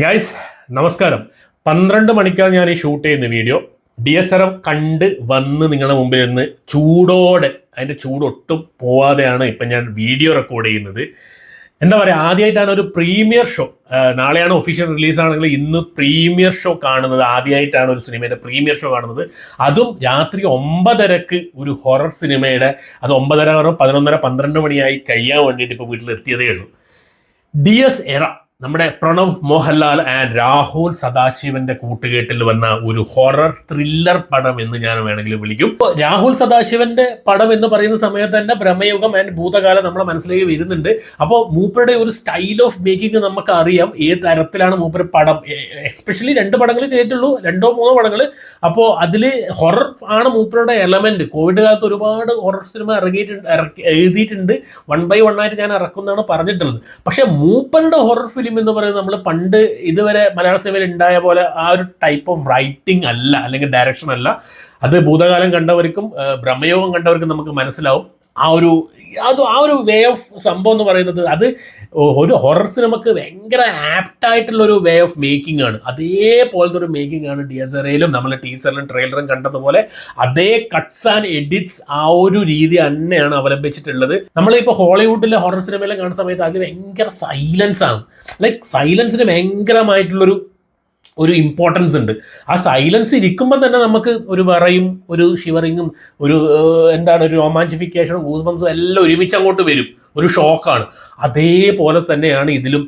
Guys നമസ്കാരം. പന്ത്രണ്ട് മണിക്കാണ് ഞാൻ ഈ ഷൂട്ട് ചെയ്യുന്ന video D S R F കണ്ട് വന്ന് നിങ്ങളുടെ മുമ്പിൽ നിന്ന് ചൂടോടെ അതിന്റെ ചൂടൊട്ടും പോവാതെയാണ് ഇപ്പം ഞാൻ വീഡിയോ റെക്കോർഡ് ചെയ്യുന്നത്. എന്താ പറയുക ആദ്യമായിട്ടാണ് ഒരു പ്രീമിയർ ഷോ നാളെയാണ് ഒഫീഷ്യൽ റിലീസ് ആണെങ്കിൽ ഇന്ന് പ്രീമിയർ ഷോ കാണുന്നത്. ആദ്യമായിട്ടാണ് ഒരു സിനിമയുടെ പ്രീമിയർ ഷോ കാണുന്നത്. അതും രാത്രി ഒമ്പതരക്ക് ഒരു ഹൊറർ സിനിമയുടെ അത് ഒമ്പതര പതിനൊന്നര പന്ത്രണ്ട് മണിയായി കഴിയാൻ വേണ്ടിയിട്ട് ഇപ്പോൾ വീട്ടിൽ എത്തിയതേ ഉള്ളൂ ഡി എസ് എറ നമ്മുടെ പ്രണവ് മോഹൻലാൽ ആൻഡ് രാഹുൽ സദാശിവന്റെ കൂട്ടുകെട്ടിൽ വന്ന ഒരു ഹൊറർ ത്രില്ലർ പടം എന്ന് ഞാൻ വേണമെങ്കിൽ വിളിക്കും. രാഹുൽ സദാശിവന്റെ പടം എന്ന് പറയുന്ന സമയത്ത് തന്നെ ബ്രഹ്മയുഗം ആൻഡ് ഭൂതകാലം നമ്മുടെ മനസ്സിലേക്ക് വരുന്നുണ്ട്. അപ്പോൾ മൂപ്പരുടെ ഒരു സ്റ്റൈൽ ഓഫ് മേക്കിംഗ് നമുക്ക് അറിയാം ഏത് തരത്തിലാണ് മൂപ്പര് പടം എസ്പെഷ്യലി രണ്ട് പടങ്ങൾ ചെയ്തിട്ടുള്ളൂ രണ്ടോ മൂന്നോ പടങ്ങൾ അപ്പോൾ അതിൽ ഹൊറർ ആണ് മൂപ്പരുടെ എലമെന്റ് കോവിഡ് കാലത്ത് ഒരുപാട് ഹൊറർ സിനിമ ഇറങ്ങിയിട്ടുണ്ട് എഴുതിയിട്ടുണ്ട്. വൺ ബൈ വൺ ആയിട്ട് ഞാൻ ഇറക്കുന്നതാണ് പറഞ്ഞിട്ടുള്ളത്. പക്ഷേ മൂപ്പരുടെ ഹൊറർ ഫിലിം എന്ന് പറയുന്നത് നമ്മൾ പണ്ട് ഇതുവരെ മലയാള സിനിമയിൽ ഉണ്ടായ പോലെ ആ ഒരു ടൈപ്പ് ഓഫ് റൈറ്റിംഗ് അല്ല അല്ലെങ്കിൽ ഡയറക്ഷൻ അല്ല. അത് ഭൂതകാലം കണ്ടവർക്കും ബ്രഹ്മയോഗം കണ്ടവർക്കും നമുക്ക് മനസ്സിലാവും. ആ ഒരു അത് ആ ഒരു വേ ഓഫ് സംഭവം എന്ന് പറയുന്നത് അത് ഒരു ഹൊറർ സിനിമക്ക് ഭയങ്കര ആപ്റ്റ് ആയിട്ടുള്ള ഒരു വേ ഓഫ് മേക്കിംഗ് ആണ്. അതേപോലത്തെ ഒരു മേക്കിംഗ് ആണ് ഡി എസ് എറയിലും നമ്മൾ ടീസറിലും ട്രെയിലറും കണ്ടതുപോലെ അതേ കട്ട്സ് ആൻഡ് എഡിറ്റ്സ് ആ ഒരു രീതി തന്നെയാണ് അവലംബിച്ചിട്ടുള്ളത്. നമ്മളിപ്പോൾ ഹോളിവുഡിലെ ഹൊറർ സിനിമയിലും കാണുന്ന സമയത്ത് അതിൽ ഭയങ്കര സൈലൻസ് ആണ്. ലൈക്ക് സൈലൻസിന് ഭയങ്കരമായിട്ടുള്ളൊരു ഒരു ഇമ്പോർട്ടൻസ് ഉണ്ട്. ആ സൈലൻസ് ഇരിക്കുമ്പോൾ തന്നെ നമുക്ക് ഒരു വിറയും ഒരു ഷിവറിങ്ങും ഒരു എന്താണ് ഒരു റൊമാന്റിഫിക്കേഷനും ഗൂസ്ബംസും എല്ലാം ഒരുമിച്ച് അങ്ങോട്ട് വരും. ഒരു ഷോക്കാണ് അതേപോലെ തന്നെയാണ് ഇതിലും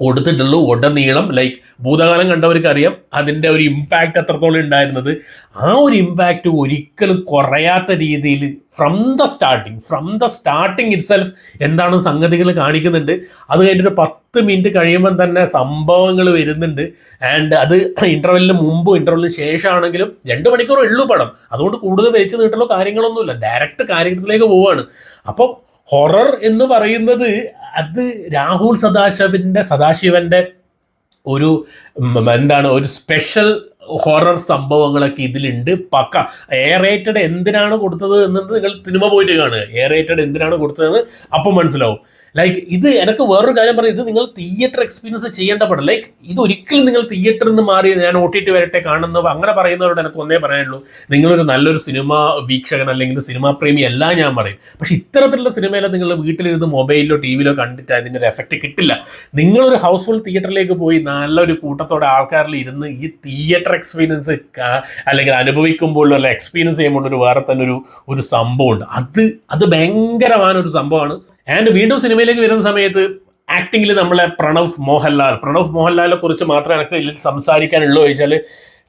കൊടുത്തിട്ടുള്ളൂ ഉടനീളം. ലൈക്ക് ഭൂതകാലം കണ്ടവർക്ക് അറിയാം അതിന്റെ ഒരു ഇമ്പാക്റ്റ് എത്രത്തോളം ഉണ്ടായിരുന്നത്. ആ ഒരു ഇമ്പാക്റ്റ് ഒരിക്കലും കുറയാത്ത രീതിയിൽ from the starting from the starting itself എന്താണ് സംഗതികൾ കാണിക്കുന്നുണ്ട്. അത് കഴിഞ്ഞിട്ട് പത്ത് മിനിറ്റ് കഴിയുമ്പം തന്നെ സംഭവങ്ങൾ വരുന്നുണ്ട്. ആൻഡ് അത് ഇന്റർവെല്ലിന് മുമ്പും ഇന്റർവെല്ലിന് ശേഷമാണെങ്കിലും രണ്ട് മണിക്കൂർ ഉള്ളൂ പടം. അതുകൊണ്ട് കൂടുതൽ വെച്ച് നീട്ടുള്ള കാര്യങ്ങളൊന്നുമില്ല. ഡയറക്റ്റ് കാര്യത്തിലേക്ക് പോവുകയാണ് അപ്പം ഹൊറർ എന്ന് പറയുന്നത് അത് രാഹുൽ സദാശിവന്റെ സദാശിവന്റെ ഒരു എന്താണ് ഒരു സ്പെഷ്യൽ ഹൊറർ സംഭവങ്ങളൊക്കെ ഇതിലുണ്ട്. പക്ക എയർ റേറ്റഡ് എന്തിനാണ് കൊടുത്തത് എന്നത് നിങ്ങൾ സിനിമ പോയിട്ട് കാണുക. എയർ റേറ്റഡ് എന്തിനാണ് കൊടുത്തതെന്ന് അപ്പം മനസ്സിലാവും. ലൈക്ക് ഇത് എനിക്ക് വേറൊരു കാര്യം പറയാം. ഇത് നിങ്ങൾ തിയേറ്റർ എക്സ്പീരിയൻസ് ചെയ്യേണ്ട പടം. ലൈക്ക് ഇത് ഒരിക്കലും നിങ്ങൾ തിയേറ്ററിൽ നിന്ന് മാറി ഞാൻ ഒ ടി ടി വരട്ടെ കാണുന്നു അങ്ങനെ പറയുന്നവരോട് എനിക്ക് ഒന്നേ പറയാനുള്ളൂ. നിങ്ങളൊരു നല്ലൊരു സിനിമ വീക്ഷകൻ അല്ലെങ്കിൽ സിനിമാ പ്രേമി എല്ലാം ഞാൻ പറയും. പക്ഷേ ഇത്തരത്തിലുള്ള സിനിമയിലെ നിങ്ങൾ വീട്ടിലിരുന്ന് മൊബൈലിലോ ടി വിയിലോ കണ്ടിട്ട് അതിന്റെ ഒരു എഫക്റ്റ് കിട്ടില്ല. നിങ്ങളൊരു ഹൗസ്ഫുൾ തിയേറ്ററിലേക്ക് പോയി നല്ലൊരു കൂട്ടത്തോടെ ആൾക്കാരിൽ ഇരുന്ന് ഈ തിയേറ്റർ എക്സ്പീരിയൻസ് അല്ലെങ്കിൽ അനുഭവിക്കുമ്പോഴുള്ള എക്സ്പീരിയൻസ് ചെയ്യുമ്പോൾ ഒരു വേറെ തന്നെ ഒരു ഒരു സംഭവമുണ്ട്. അത് അത് ഭയങ്കരമായ ഒരു സംഭവമാണ്. ആൻഡ് വീണ്ടും സിനിമയിലേക്ക് വരുന്ന സമയത്ത് ആക്ടിങ്ങിൽ നമ്മളെ പ്രണവ് മോഹൻലാൽ. പ്രണവ് മോഹൻലാലിനെ കുറിച്ച് മാത്രമേ എനിക്ക് ഇതിൽ സംസാരിക്കാനുള്ളൂ ചോദിച്ചാൽ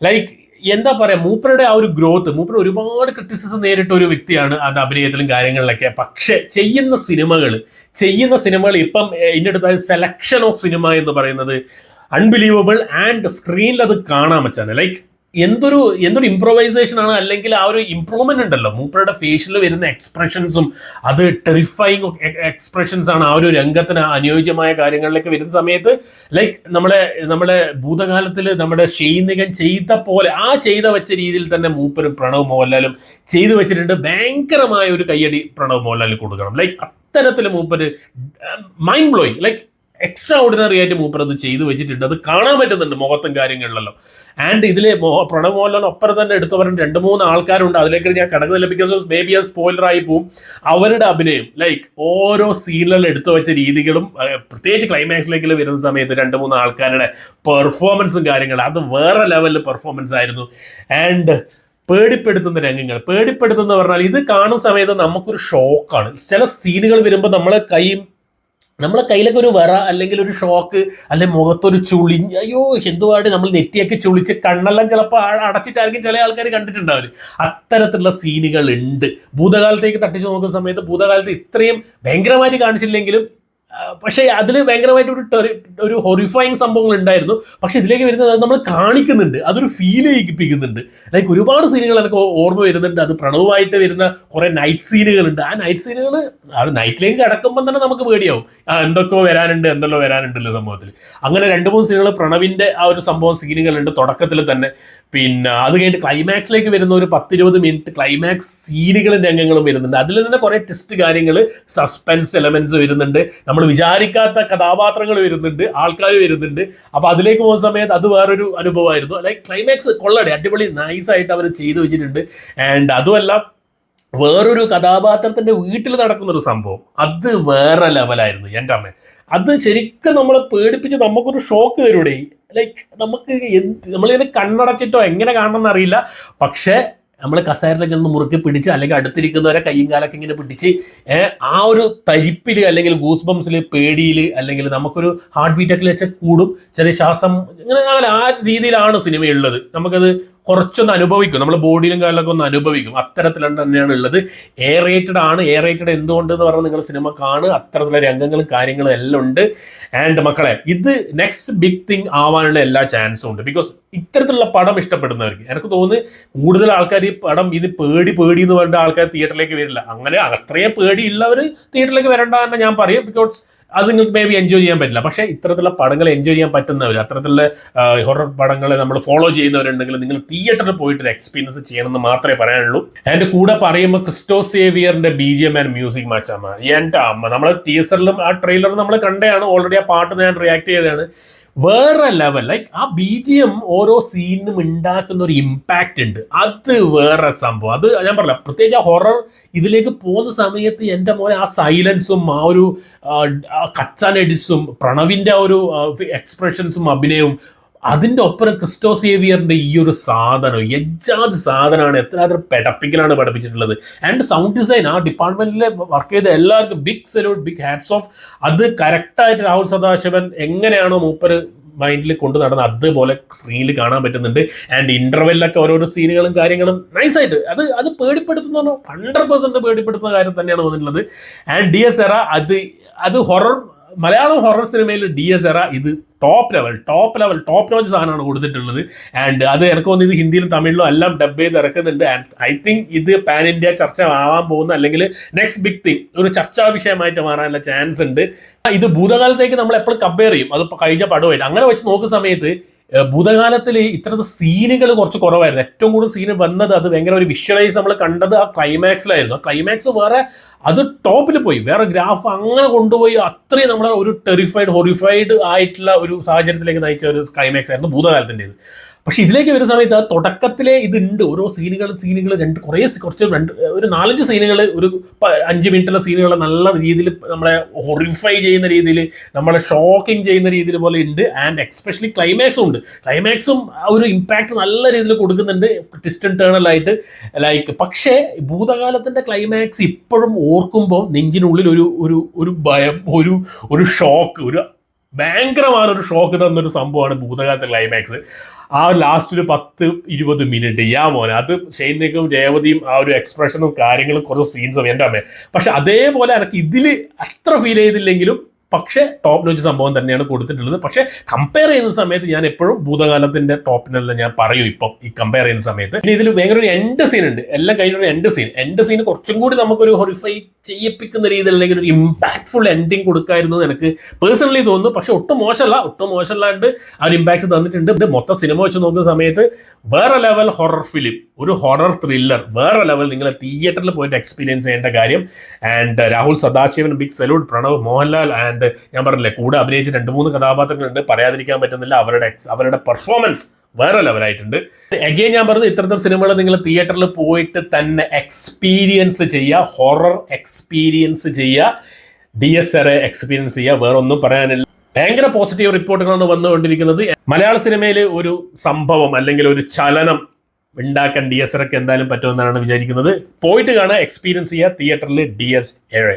ലൈക്ക് എന്താ പറയുക മൂപ്പരുടെ ആ ഒരു ഗ്രോത്ത് മൂപ്പർ ഒരുപാട് ക്രിറ്റിസിസം നേരിട്ട ഒരു വ്യക്തിയാണ് അത് അഭിനയത്തിലും കാര്യങ്ങളിലൊക്കെ. പക്ഷെ ചെയ്യുന്ന സിനിമകൾ ചെയ്യുന്ന സിനിമകൾ ഇപ്പം എന്റെ അടുത്ത സെലക്ഷൻ ഓഫ് സിനിമ എന്ന് പറയുന്നത് അൺബിലീവബിൾ ആൻഡ് സ്ക്രീനിൽ അത് കാണാൻ വെച്ചാണ് ലൈക്ക് എന്തൊരു എന്തൊരു ഇംപ്രൊവൈസേഷൻ ആണ്. അല്ലെങ്കിൽ ആ ഒരു ഇമ്പ്രൂവ്മെന്റ് ഉണ്ടല്ലോ. മൂപ്പരുടെ ഫേഷ്യൽ വരുന്ന എക്സ്പ്രഷൻസും അത് ടെറിഫൈങ് എക്സ്പ്രഷൻസ് ആണ് ആ ഒരു രംഗത്തിന് അനുയോജ്യമായ കാര്യങ്ങളിലേക്ക് വരുന്ന സമയത്ത് ലൈക്ക് നമ്മളെ നമ്മുടെ ഭൂതകാലത്തിൽ നമ്മുടെ ഷെയ്നികൻ ചെയ്ത പോലെ ആ ചെയ്ത വെച്ച രീതിയിൽ തന്നെ മൂപ്പരും പ്രണവ് മോഹൻലാലും ചെയ്തു വെച്ചിട്ടുണ്ട്. ഭയങ്കരമായ ഒരു കയ്യടി പ്രണവ് മോഹൻലാലിൽ കൊടുക്കണം. ലൈക്ക് അത്തരത്തിൽ മൂപ്പര് mind blowing like extraordinary ആയിട്ട് മൂപ്പർ അത് ചെയ്തു വെച്ചിട്ടുണ്ട്. അത് കാണാൻ പറ്റുന്നുണ്ട് മുഖത്തും കാര്യങ്ങളിലല്ലോ. ആൻഡ് ഇതിലെ ഒപ്പം തന്നെ എടുത്തു പറഞ്ഞ രണ്ട് മൂന്ന് ആൾക്കാരുണ്ട്. അതിലേക്ക് ഞാൻ കടന്നു ബിക്കോസ് മേ ബി അത് സ്പോയിലർ ആയി പോവും. അവരുടെ അഭിനയം ലൈക്ക് ഓരോ സീനിലും എടുത്തു വെച്ച രീതികളും പ്രത്യേകിച്ച് ക്ലൈമാക്സിലേക്ക് വരുന്ന സമയത്ത് രണ്ട് മൂന്ന് ആൾക്കാരുടെ പെർഫോമൻസും കാര്യങ്ങളും അത് വേറെ ലെവലിൽ പെർഫോമൻസ് ആയിരുന്നു. ആൻഡ് പേടിപ്പെടുത്തുന്ന രംഗങ്ങൾ. പേടിപ്പെടുത്തുന്ന പറഞ്ഞാൽ ഇത് കാണുന്ന സമയത്ത് നമുക്കൊരു ഷോക്കാണ് ചില സീനുകൾ വരുമ്പോൾ നമ്മളെ കൈ നമ്മളെ കയ്യിലൊക്കെ ഒരു വിറ അല്ലെങ്കിൽ ഒരു ഷോക്ക് അല്ലെങ്കിൽ മുഖത്തൊരു ചുളി അയ്യോ എന്തുവാട് നമ്മൾ നെറ്റിയൊക്കെ ചുളിച്ച് കണ്ണെല്ലാം ചിലപ്പോൾ അടച്ചിട്ടായിരിക്കും ചില ആൾക്കാർ കണ്ടിട്ടുണ്ടാവില്ല അത്തരത്തിലുള്ള സീനുകൾ ഉണ്ട്. ഭൂതകാലത്തേക്ക് തട്ടിച്ചു നോക്കുന്ന സമയത്ത് ഭൂതകാലത്ത് ഇത്രയും ഭയങ്കരമായിട്ട് കാണിച്ചില്ലെങ്കിലും പക്ഷേ അതിൽ ഭയങ്കരമായിട്ട് ഒരു ഒരു ഹൊറിഫൈങ് സംഭവങ്ങൾ ഉണ്ടായിരുന്നു. പക്ഷെ ഇതിലേക്ക് വരുന്നത് അത് നമ്മൾ കാണിക്കുന്നുണ്ട്. അതൊരു ഫീൽ ചെയ്യിപ്പിക്കുന്നുണ്ട് ലൈക്ക് ഒരുപാട് സീനുകൾ എനിക്ക് ഓർമ്മ വരുന്നുണ്ട്. അത് പ്രണവുമായിട്ട് വരുന്ന കുറെ നൈറ്റ് സീനുകളുണ്ട് ആ നൈറ്റ് സീനുകൾ അത് നൈറ്റിലേക്ക് കിടക്കുമ്പോൾ തന്നെ നമുക്ക് പേടിയാവും. ആ, എന്തൊക്കെയോ വരാനുണ്ട് എന്തെല്ലോ വരാനുണ്ടല്ലോ സംഭവത്തിൽ അങ്ങനെ രണ്ട് മൂന്ന് സീനുകൾ പ്രണവിന്റെ ആ ഒരു സംഭവം സീനുകളുണ്ട് തുടക്കത്തിൽ തന്നെ. പിന്നെ അത് കഴിഞ്ഞിട്ട് ക്ലൈമാക്സിലേക്ക് വരുന്ന ഒരു പത്തിരുപത് മിനിറ്റ് ക്ലൈമാക്സ് സീനുകളും രംഗങ്ങളും വരുന്നുണ്ട്. അതിൽ തന്നെ കുറേ ട്വിസ്റ്റ് കാര്യങ്ങൾ സസ്പെൻസ് എലമെന്റ്സ് വരുന്നുണ്ട്. നമ്മൾ വിചാരിക്കാത്ത കഥാപാത്രങ്ങൾ വരുന്നുണ്ട് ആൾക്കാർ വരുന്നുണ്ട്. അപ്പോൾ അതിലേക്ക് പോകുന്ന സമയത്ത് അത് വേറൊരു അനുഭവമായിരുന്നു. ലൈക്ക് ക്ലൈമാക്സ് കൊള്ളടെ അടിപൊളി നൈസ് ആയിട്ട് അവർ ചെയ്തു വെച്ചിട്ടുണ്ട്. ആൻഡ് അതുമല്ല വേറൊരു കഥാപാത്രത്തിന്റെ വീട്ടിൽ നടക്കുന്ന ഒരു സംഭവം. അത് വേറെ ലെവലായിരുന്നു എന്റെ അമ്മ. അത് ശരിക്കും നമ്മളെ പേടിപ്പിച്ച് നമുക്കൊരു ഷോക്ക് തരൂടെ. ലൈക്ക് നമുക്ക് എന്ത് നമ്മളിങ്ങനെ കണ്ണടച്ചിട്ടോ എങ്ങനെ കാണണമെന്ന് അറിയില്ല. പക്ഷേ നമ്മൾ കസേരയിലൊക്കെ ഒന്ന് മുറുക്കി പിടിച്ച് അല്ലെങ്കിൽ അടുത്തിരിക്കുന്നവരെ കയ്യും കാലൊക്കെ ഇങ്ങനെ പിടിച്ച് ആ ഒരു തരിപ്പിൽ അല്ലെങ്കിൽ ഗൂസ് ബംസിൽ പേടിയിൽ അല്ലെങ്കിൽ നമുക്കൊരു ഹാർട്ട് ബീറ്റൊക്കെ വെച്ചാൽ കൂടും. ചെറിയ ശ്വാസം ഇങ്ങനെ ആ രീതിയിലാണ് സിനിമയുള്ളത്. നമുക്കത് കുറച്ചൊന്ന് അനുഭവിക്കും. നമ്മൾ ബോഡിയിലും കാലിലൊക്കെ ഒന്ന് അനുഭവിക്കും. അത്തരത്തിലാണ് തന്നെയാണ് ഉള്ളത്. എ റേറ്റഡ് ആണ്. എ റേറ്റഡ് എന്തുകൊണ്ട് എന്ന് പറഞ്ഞാൽ നിങ്ങൾ സിനിമ കാണുക. അത്തരത്തിലുള്ള രംഗങ്ങളും കാര്യങ്ങളും എല്ലാം ഉണ്ട്. ആൻഡ് മക്കളെ ഇത് നെക്സ്റ്റ് ബിഗ് തിങ് ആവാനുള്ള എല്ലാ ചാൻസും ഉണ്ട്. ബിക്കോസ് ഇത്തരത്തിലുള്ള പടം ഇഷ്ടപ്പെടുന്നവർക്ക് എനിക്ക് തോന്നുന്നു കൂടുതൽ ആൾക്കാർ ഈ പടം ഇത് പേടി പേടി എന്ന് പറഞ്ഞ ആൾക്കാർ തിയേറ്ററിലേക്ക് വരില്ല. അങ്ങനെ അത്രയും പേടിയുള്ളവർ തിയേറ്ററിലേക്ക് വരണ്ട എന്ന് ഞാൻ പറയും. ബിക്കോസ് അത് നിങ്ങൾക്ക് മേ ബി എൻജോയ് ചെയ്യാൻ പറ്റില്ല. പക്ഷേ ഇത്തരത്തിലുള്ള പടങ്ങൾ എൻജോയ് ചെയ്യാൻ പറ്റുന്നവർ അത്തരത്തിലുള്ള ഹൊറർ പടങ്ങളെ നമ്മൾ ഫോളോ ചെയ്യുന്നവരുണ്ടെങ്കിൽ നിങ്ങൾ തിയേറ്ററിൽ പോയിട്ട് ഒരു എക്സ്പീരിയൻസ് ചെയ്യണമെന്ന് മാത്രമേ പറയാനുള്ളൂ. എന്റെ കൂടെ പറയുമ്പോൾ Christo സേവിയറിന്റെ B G M and music മാച്ചാമ്മ എന്റെ അമ്മ. നമ്മൾ ടീസറിലും ആ ട്രെയിലറും നമ്മൾ കണ്ടതാണ്. ഓൾറെഡി ആ പാട്ട് ഞാൻ റിയാക്ട് ചെയ്തതാണ്. വേറെ ലെവൽ ലൈക്ക് ആ ബി ജി എം ഓരോ സീനിനും ഉണ്ടാക്കുന്ന ഒരു ഇമ്പാക്റ്റ് ഉണ്ട് അത് വേറെ സംഭവം. അത് ഞാൻ പറഞ്ഞ പ്രത്യേകിച്ച് ആ ഹൊറർ ഇതിലേക്ക് പോകുന്ന സമയത്ത് എന്റെ മോനെ ആ സൈലൻസും ആ ഒരു കച്ചാൻ എഡിറ്റ്സും പ്രണവിന്റെ ആ ഒരു എക്സ്പ്രഷൻസും അഭിനയവും അതിന്റെ ഒപ്പം ക്രിസ്റ്റോ സേവിയറിന്റെ ഈ ഒരു സാധനം എജാത് സാധനമാണ്. എത്ര പെടപ്പിക്കലാണ് പഠിപ്പിച്ചിട്ടുള്ളത്. ആൻഡ് സൗണ്ട് ഡിസൈൻ ആ ഡിപ്പാർട്ട്മെന്റിലെ വർക്ക് ചെയ്ത എല്ലാവർക്കും big salute big hats off അത് കറക്റ്റായിട്ട് രാഹുൽ സദാശിവൻ എങ്ങനെയാണോ മൂപ്പര് മൈൻഡിൽ കൊണ്ടു നടന്ന് അതുപോലെ സ്ക്രീനിൽ കാണാൻ പറ്റുന്നുണ്ട്. ആൻഡ് ഇന്റർവെല്ലൊക്കെ ഓരോരോ സീനുകളും കാര്യങ്ങളും നൈസായിട്ട് അത് അത് പേടിപ്പെടുത്തുന്ന പറഞ്ഞാൽ ഹൺഡ്രഡ് പേഴ്സന്റ് പേടിപ്പെടുത്തുന്ന കാര്യം തന്നെയാണ് വന്നിട്ടുള്ളത്. ആൻഡ് ഡി എസ് എറ അത് അത് ഹൊറർ മലയാളം ഹൊറർ സിനിമയിൽ ഡി എസ് എറ ഇത് top level top level top notch സാധനമാണ് കൊടുത്തിട്ടുള്ളത്. ആൻഡ് അത് എനിക്ക് തോന്നിയത് ഇത് ഹിന്ദിയിലും തമിഴിലും എല്ലാം ഡബ് ചെയ്ത് ഇറക്കുന്നുണ്ട്. ആൻഡ് ഐ തിങ്ക് ഇത് പാൻ ഇന്ത്യ ചർച്ച ആവാൻ പോകുന്ന അല്ലെങ്കിൽ നെക്സ്റ്റ് ബിഗ് തിങ് ഒരു ചർച്ചാ വിഷയമായിട്ട് മാറാനുള്ള ചാൻസ് ഉണ്ട്. ഇത് ഭൂതകാലത്തേക്ക് നമ്മൾ എപ്പോഴും കമ്പയർ ചെയ്യും. അത് കഴിഞ്ഞ പടമായിട്ട് അങ്ങനെ വെച്ച് നോക്കുന്ന സമയത്ത് ഭൂതകാലത്തിൽ ഇത്തരത്തെ സീനുകൾ കുറച്ച് കുറവായിരുന്നു. ഏറ്റവും കൂടുതൽ സീന് വന്നത് അത് ഭയങ്കര ഒരു വിഷ്വലൈസ് നമ്മൾ കണ്ടത് ആ ക്ലൈമാക്സിലായിരുന്നു ആ ക്ലൈമാക്സ് വേറെ അത് ടോപ്പിൽ പോയി. വേറെ ഗ്രാഫ് അങ്ങനെ കൊണ്ടുപോയി അത്രയും നമ്മളെ ഒരു ടെറിഫൈഡ് ഹൊറിഫൈഡ് ആയിട്ടുള്ള ഒരു സാഹചര്യത്തിലേക്ക് നയിച്ച ഒരു ക്ലൈമാക്സ് ആയിരുന്നു ഭൂതകാലത്തിന്റെത് പക്ഷെ ഇതിലേക്ക് വരുന്ന സമയത്ത് തുടക്കത്തിലെ ഇതുണ്ട്. ഓരോ സീനുകൾ സീനുകൾ രണ്ട് കുറേ കുറച്ച് രണ്ട് ഒരു നാലഞ്ച് സീനുകൾ ഒരു അഞ്ച് മിനിറ്റുള്ള സീനുകൾ നല്ല രീതിയിൽ നമ്മളെ ഹൊറിഫൈ ചെയ്യുന്ന രീതിയിൽ നമ്മളെ ഷോക്കിംഗ് ചെയ്യുന്ന രീതിയിൽ പോലെ ഉണ്ട്. ആൻഡ് എക്സ്പെഷ്യലി ക്ലൈമാക്സും ഉണ്ട്. ക്ലൈമാക്സും ഒരു ഇമ്പാക്ട് നല്ല രീതിയിൽ കൊടുക്കുന്നുണ്ട്. ട്വിസ്റ്റ് ടേണലായിട്ട് ലൈക്ക് പക്ഷേ ഭൂതകാലത്തിന്റെ ക്ലൈമാക്സ് ഇപ്പോഴും ഓർക്കുമ്പോൾ നെഞ്ചിനുള്ളിൽ ഒരു ഒരു ഒരു ഭയം ഒരു ഒരു ഷോക്ക് ഒരു ഭയങ്കരമായ ഒരു ഷോക്ക് തന്നൊരു സംഭവമാണ് ഭൂതകാലത്തെ ക്ലൈമാക്സ് ആ ലാസ്റ്റ് ഒരു പത്ത് ഇരുപത് മിനിറ്റ്. യാ മോനെ അത് ഷെയ്നിക്കും രേവതിയും ആ ഒരു എക്സ്പ്രഷനും കാര്യങ്ങളും കുറച്ച് സീൻസും എന്റെ അമ്മേ. പക്ഷെ അതേപോലെ എനിക്ക് ഇതിൽ അത്ര ഫീൽ ചെയ്തില്ലെങ്കിലും പക്ഷേ ടോപ്പ് നോച്ച് സംഭവം തന്നെയാണ് കൊടുത്തിട്ടുള്ളത്. പക്ഷേ കമ്പയർ ചെയ്യുന്ന സമയത്ത് ഞാൻ എപ്പോഴും ഭൂതകാലത്തിന്റെ ടോപ്പിനല്ല ഞാൻ പറയും ഇപ്പം ഈ കമ്പയർ ചെയ്യുന്ന സമയത്ത്. പിന്നെ ഇതിൽ ഭയങ്കര ഒരു എൻഡ് സീൻ ഉണ്ട്. എല്ലാം കഴിഞ്ഞൊരു എൻഡ് സീൻ എൻഡ് സീൻ കുറച്ചും കൂടി നമുക്കൊരു ഹൊറിഫൈ ചെയ്യിപ്പിക്കുന്ന രീതിയിൽ അല്ലെങ്കിൽ ഒരു ഇമ്പാക്ട്ഫുൾ എൻഡിങ് കൊടുക്കായിരുന്നു എനിക്ക് പേഴ്സണലി തോന്നുന്നു. പക്ഷെ ഒട്ടും മോശമല്ല. ഒട്ടും മോശമല്ലാണ്ട് ആ ഒരു ഇമ്പാക്ട് തന്നിട്ടുണ്ട്. മൊത്തം സിനിമ വെച്ച് നോക്കുന്ന സമയത്ത് വേറെ ലെവൽ ഹൊറർ ഫിലിം ഒരു ഹൊറർ ത്രില്ലർ വേറെ ലെവൽ നിങ്ങൾ തിയേറ്ററിൽ പോയിട്ട് എക്സ്പീരിയൻസ് ചെയ്യേണ്ട കാര്യം. And Rahul Sadasivan big salute Pranav Mohanlal and ഞാൻ പറഞ്ഞില്ലേ കൂടെ അഭിനയിച്ച രണ്ട് മൂന്ന് കഥാപാത്രങ്ങളുണ്ട്. പറയാതിരിക്കാൻ പറ്റുന്നില്ല. അവരുടെ അവരുടെ പെർഫോമൻസ് വേറെ ലെവലായിട്ടുണ്ട് എഗെയിൻ ഞാൻ പറഞ്ഞു ഇത്തരത്തിൽ സിനിമകൾ നിങ്ങൾ തിയേറ്ററിൽ പോയിട്ട് തന്നെ എക്സ്പീരിയൻസ് ചെയ്യുക. ഹൊറർ എക്സ്പീരിയൻസ് ചെയ്യുക. ഡി എസ് ആർ എക്സ്പീരിയൻസ് ചെയ്യുക. വേറെ ഒന്നും പറയാനില്ല. ഭയങ്കര പോസിറ്റീവ് റിപ്പോർട്ടുകളാണ് വന്നുകൊണ്ടിരിക്കുന്നത്. മലയാള സിനിമയിൽ ഒരു സംഭവം അല്ലെങ്കിൽ ഒരു ചലനം ഉണ്ടാക്കാൻ ഡി എസ് ആർക്ക് എന്തായാലും പറ്റുമെന്നാണ് വിചാരിക്കുന്നത്. പോയിട്ട് കാണാൻ എക്സ്പീരിയൻസ് ചെയ്യുക. തിയേറ്ററിൽ ഡി എസ് ഏഴ്